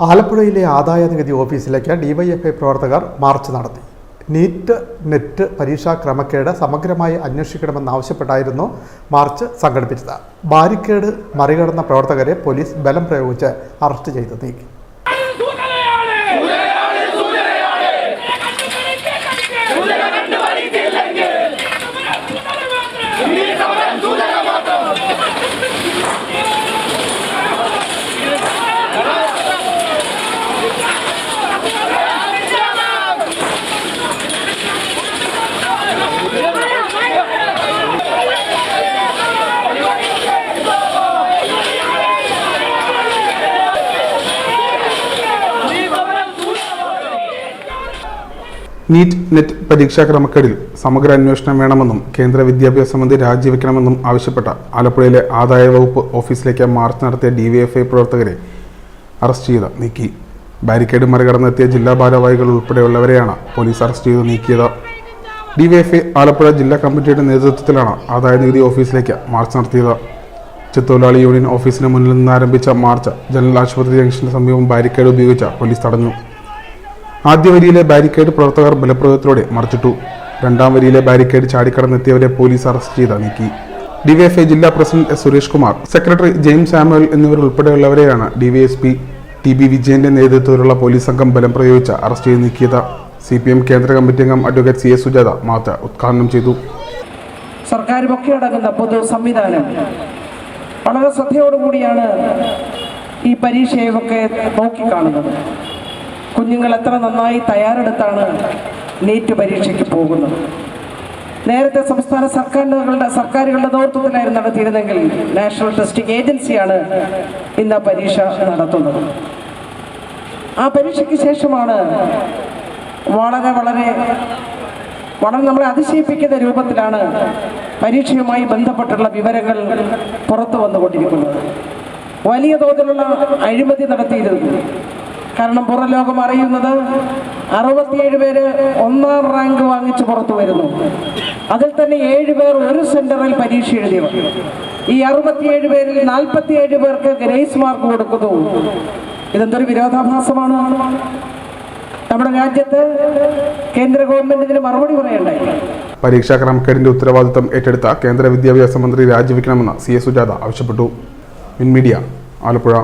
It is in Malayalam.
ആലപ്പുഴയിലെ ആദായ നികുതി ഓഫീസിലേക്ക് ഡിവൈഎഫ്ഐ പ്രവർത്തകർ മാർച്ച് നടത്തി. നീറ്റ് നെറ്റ് പരീക്ഷാ ക്രമക്കേട് സമഗ്രമായി അന്വേഷിക്കണമെന്നാവശ്യപ്പെട്ടായിരുന്നു മാർച്ച് സംഘടിപ്പിച്ചത്. ബാരിക്കേഡ് മറികടന്ന പ്രവർത്തകരെ പോലീസ് ബലം പ്രയോഗിച്ച് അറസ്റ്റ് ചെയ്ത് നീക്കി. നീറ്റ് നെറ്റ് പരീക്ഷാ ക്രമക്കേടിൽ സമഗ്ര അന്വേഷണം വേണമെന്നും കേന്ദ്ര വിദ്യാഭ്യാസ മന്ത്രി രാജിവെക്കണമെന്നും ആവശ്യപ്പെട്ട ആലപ്പുഴയിലെ ആദായ വകുപ്പ് ഓഫീസിലേക്ക് മാർച്ച് നടത്തിയ ഡിവൈഎഫ്ഐ പ്രവർത്തകരെ അറസ്റ്റ് ചെയ്ത് നീക്കി. ബാരിക്കേഡ് മറികടന്നെത്തിയ ജില്ലാ ഭാരവാഹികൾ ഉൾപ്പെടെയുള്ളവരെയാണ് പോലീസ് അറസ്റ്റ് ചെയ്ത് നീക്കിയത്. ഡിവൈഎഫ്ഐ ആലപ്പുഴ ജില്ലാ കമ്മിറ്റിയുടെ നേതൃത്വത്തിലാണ് ആദായ നികുതി ഓഫീസിലേക്ക് മാർച്ച് നടത്തിയത്. ചിത്തൊഴിലാളി യൂണിയൻ ഓഫീസിന് മുന്നിൽ നിന്ന് ആരംഭിച്ച മാർച്ച് ജനറൽ ആശുപത്രി ജംഗ്ഷന് സമീപം ബാരിക്കേഡ് ഉപയോഗിച്ച് പോലീസ് തടഞ്ഞു. ആദ്യ വരിയിലെ ബാരിക്കേഡ് പ്രവർത്തകർ ബലപ്രയോഗത്തിലൂടെ മറിച്ചിട്ടു. രണ്ടാം വരിയിലെ ബാരിക്കേഡ് ചാടിക്കടന്നെത്തിയവരെ പോലീസ് അറസ്റ്റ് ചെയ്ത് നീക്കി. ഡിവൈഎഫ്ഐ ജില്ലാ president S Suresh Kumar secretary James Samuel എന്നിവരുൾപ്പെടെയുള്ളവരെയാണ് DYSP T B വിജയന്റെ നേതൃത്വത്തിലുള്ള പോലീസ് സംഘം ബലം പ്രയോഗിച്ച് അറസ്റ്റ് ചെയ്ത് നീക്കിയത്. സി പി എം കേന്ദ്ര കമ്മിറ്റി അംഗം advocate C S Sujatha march ഉദ്ഘാടനം ചെയ്തു. സർക്കാരുമൊക്കെ അടങ്ങുന്ന പൊതു സംവിധാനം. വളരെ ശ്രദ്ധയോടുകൂടിയാണ് ഈ പരീക്ഷയൊക്കെ നോക്കിക്കാണുന്നത്. കുഞ്ഞുങ്ങൾ എത്ര നന്നായി തയ്യാറെടുത്താണ് നീറ്റ് പരീക്ഷയ്ക്ക് പോകുന്നത്. നേരത്തെ സംസ്ഥാന സർക്കാരുകളുടെ സർക്കാരുകളുടെ നേതൃത്വത്തിലായിരുന്നു നടത്തിയിരുന്നെങ്കിൽ നാഷണൽ ടെസ്റ്റിംഗ് ഏജൻസിയാണ് ഇന്ന് പരീക്ഷ നടത്തുന്നത്. ആ പരീക്ഷയ്ക്ക് ശേഷമാണ് വളരെ വളരെ വളരെ നമ്മളെ അതിശയിപ്പിക്കുന്ന രൂപത്തിലാണ് പരീക്ഷയുമായി ബന്ധപ്പെട്ടുള്ള വിവരങ്ങൾ പുറത്തു വന്നുകൊണ്ടിരിക്കുന്നത്. വലിയ തോതിലുള്ള അഴിമതി നടത്തിയിരുന്നു. കാരണം പുറം ലോകം അറിയുന്നത് അറുപത്തിയേഴ് പേര് ഒന്നാം റാങ്ക് വാങ്ങിച്ച് പുറത്തു വരുന്നു. അതിൽ തന്നെ ഏഴ് പേർ ഒരു സെന്ററിൽ പരീക്ഷ എഴുതിയവർ ഈ അറുപത്തിയേഴ് പേരിൽ നാൽപ്പത്തിയേഴ് പേർക്ക് ഗ്രേസ് മാർക്ക് കൊടുക്കുന്നു. ഇതെന്തൊരു വിരോധാഭാസമാണ്? നമ്മുടെ രാജ്യത്ത് കേന്ദ്ര ഗവൺമെന്റ് ഇതിന് മറുപടി പറയണ്ടായി പരീക്ഷാ ക്രമക്കേടിന്റെ ഉത്തരവാദിത്തം ഏറ്റെടുത്ത കേന്ദ്ര വിദ്യാഭ്യാസ മന്ത്രി രാജിവെക്കണമെന്ന് സി എസ് സുജാത ആവശ്യപ്പെട്ടു. മിൻ മീഡിയ ആലപ്പുഴ.